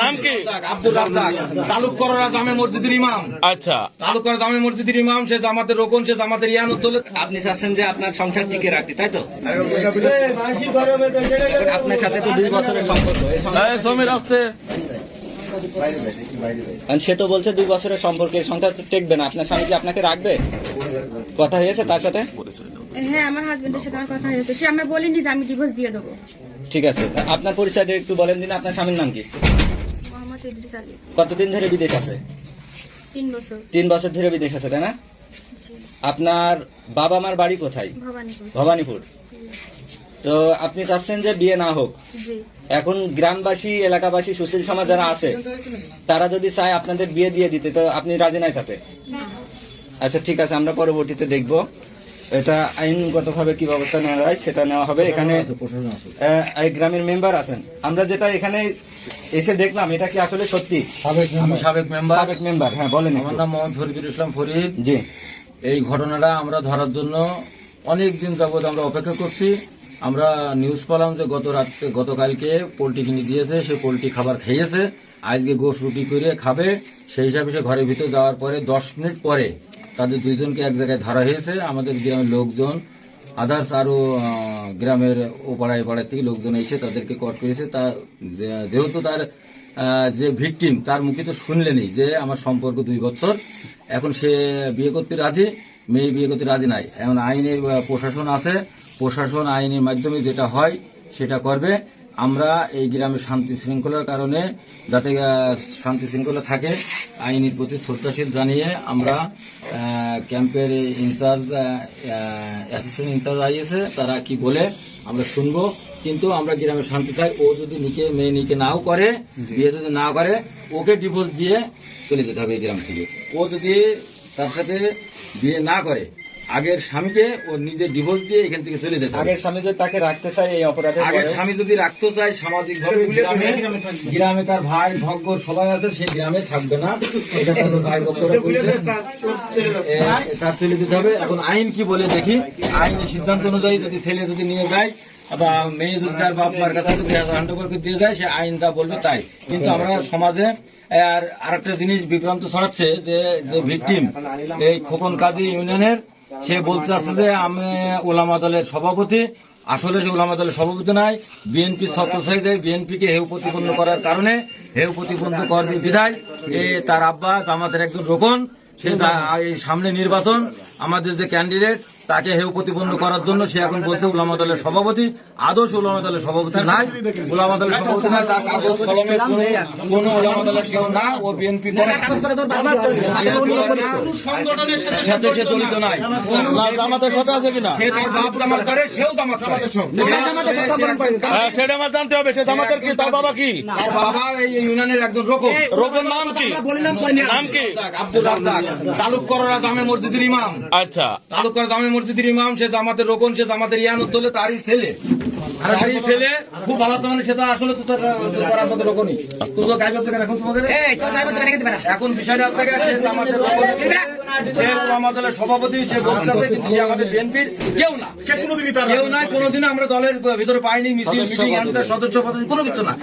নাম কি? আব্দুল রাজ্জাক। তালুক জামে মসজিদের ইমাম। আচ্ছা। তালুক জামে মসজিদের ইমাম সে জামাতের রোকন সে জামাতের আপনি চাচ্ছেন যে আপনার সংসার টিকে রাখতে তাই তো? আপনার সাথে তো দুই বছরের সম্পর্ক। সমীর আসতে সে তো বলছে দুই বছরের সম্পর্কে সংখ্যা টেকবে না। আপনার স্বামী কি আপনাকে রাখবে? কথা হয়েছে তার সাথে? হ্যাঁ আমার হাজবেন্ডের সাথে আমার কথা হয়েছে। সে আমরা বলিনি যে আমি ডিভোর্স দিয়ে দেবো। ঠিক আছে। আপনার পরিচয় দিয়ে একটু বলেন দিন আপনার স্বামীর নাম কি? মোহাম্মদ ইদ্রিস আলী। কতদিন ধরে বিদেশ আছে? তিন বছর। তিন বছর ধরে বিদেশ আছে তাই না? আপনার বাবা মার বাড়ি কোথায়? ভবানীপুর। ভবানীপুর। তো আপনি চাচ্ছেন যে বিয়ে না হোক? এখন গ্রামবাসী এলাকাবাসী সুশীল সমাজ যারা আছে তারা যদি চায় আপনাদের বিয়ে দিয়ে দিতে তো আপনি রাজি নাই তাতে? আচ্ছা ঠিক আছে আমরা পরবর্তীতে দেখব। এটা আইনগতভাবে কি ব্যবস্থা নেওয়া হয় সেটা নেওয়া হবে। এখানে গ্রামের মেম্বার আছেন। আমরা যেটা এখানে এসে দেখলাম এটা কি আসলে সত্যি? আমি সাবেক মেম্বার। সাবেক মেম্বার হ্যাঁ বলেন আমার। নাম মোহাম্মদ ফরিদুল ইসলাম ফরিদ। জি। এই ঘটনাটা আমরা ধরার জন্য অনেক দিন যাবত আমরা অপেক্ষা করছি। আমরা নিউজ পেলাম যে গত রাত্রে গতকালকে পোলট্রি কিনে দিয়েছে সে পোলট্রি খাবার খেয়েছে। আজকে গোশ রুটি করে খাবে। সেই হিসাবে সে ঘরের ভিতরে যাওয়ার পরে দশ মিনিট পরে তাদের দুইজনকে এক জায়গায় ধরা হয়েছে। আমাদের গ্রামের লোকজন আদার্স আরও আহ, গ্রামের ওপাড়ায় পাড়ায় পাড়ায় থেকে লোকজন এসে তাদেরকে কট করেছে। তা যেহেতু তার যে ভিকটিম তার মুখে তো শুনলেনি যে আমার সম্পর্ক দুই বছর। এখন সে বিয়ে করতে রাজি মেয়ে বিয়ে করতে রাজি নাই। এখন আইনের প্রশাসন আছে। প্রশাসন আইনের মাধ্যমে যেটা হয় সেটা করবে। আমরা এই গ্রামে শান্তি শৃঙ্খলার কারণে যাতে শান্তি শৃঙ্খলা থাকে আইনের প্রতি শ্রদ্ধাশীল জানিয়ে আমরা ক্যাম্পের ইনচার্জ অ্যাসিস্ট্যান্ট ইনচার্জ আইয়েছে তারা কি বলে আমরা শুনব। কিন্তু আমরা গ্রামে শান্তি চাই। ও যদি নিকে মেয়ে নিকে নাও করে বিয়ে যদি না করে ওকে ডিভোর্স দিয়ে চলে যেতে হবে এই গ্রাম থেকে। ও যদি তার সাথে বিয়ে না করে আগের স্বামীকে ও নিজে ডিভোর্স দিয়ে এখান থেকে চলে যেতে আগের স্বামী যদি তাকে রাখতে চায় এই অপরাধের আগের স্বামী যদি রাখতে চায় সামাজিক ভাবে গ্রামে তার ভাই ভগ্য সবাই আছে সেই গ্রামে থাকবে না। তার চলে যেতে হবে। এখন আইন কি বলে দেখি? আইনের সিদ্ধান্ত অনুযায়ী যদি ছেলে যদি নিয়ে যায় বা মেয়ে যদি তার বাপ মার কাছে দিয়ে যায় সে আইন যা বলবে তাই। কিন্তু আমরা সমাজে আর আরেকটা জিনিস বিভ্রান্ত ছড়াচ্ছে যে যে ভিকটিম এই খোকন কাজী ইউনিয়নের সে বলতে চাচ্ছে যে আমি ওলামা দলের সভাপতি। আসলে সে ওলামা দলের সভাপতি নাই। বিএনপি ছাত্র সাহিদে বিএনপিকে হেউ প্রতিপন্ন করার কারণে হেউ প্রতিপন্ন করবে বিধায় এ তার আব্বাস আমাদের একজন রোকন, সে সামনে নির্বাচন, আমাদের যে ক্যান্ডিডেট তাকে হেউ প্রতিপন্ন করার জন্য সে এখন বলছে উলামা দলের সভাপতি। আদর্শ উলামা দলের সভাপতি নাই। উলামা দলের সভাপতি নাই তার কাগজ কলমে কোনো কোনো উলামা দলের কেউ না ও বিএনপি সংগঠনের সাথে সে জড়িত নাই। জামাতের সাথে আছে কিনা? সে তার বাপ জামাত করে সেও জামাত জামাতের হ্যাঁ, সেটা আমার জানতে হবে সে জামাতের কি? তার বাবা কি? তার বাবা এই ইউনিয়নের একজন রকম রোগের নাম কি? নাম কি? আব্দুল রাজ্জাক। তালুক করা জামে মসজিদের ইমাম। আচ্ছা। তালুক করা জামে মসজিদের ইমাম সে জামাতের রোকন সে জামাতের ইয়ান উদ্দোলে তারই ছেলে। তারই ছেলে খুব ভালো তো সেটা আসলে তো তার তার আপনাদের রকমই তো গাইব থেকে এখন তোমাকে এখন? বিষয়টা হচ্ছে সে জামাতের রোকন সে আমাদের সভাপতি সে বলতে কিন্তু সে আমাদের বিএনপির কেউ না। কেউ নাই কোনোদিন আমরা দলের ভিতরে পাইনি মিছিল মিটিং সদস্য পদ কোনো কিছু না।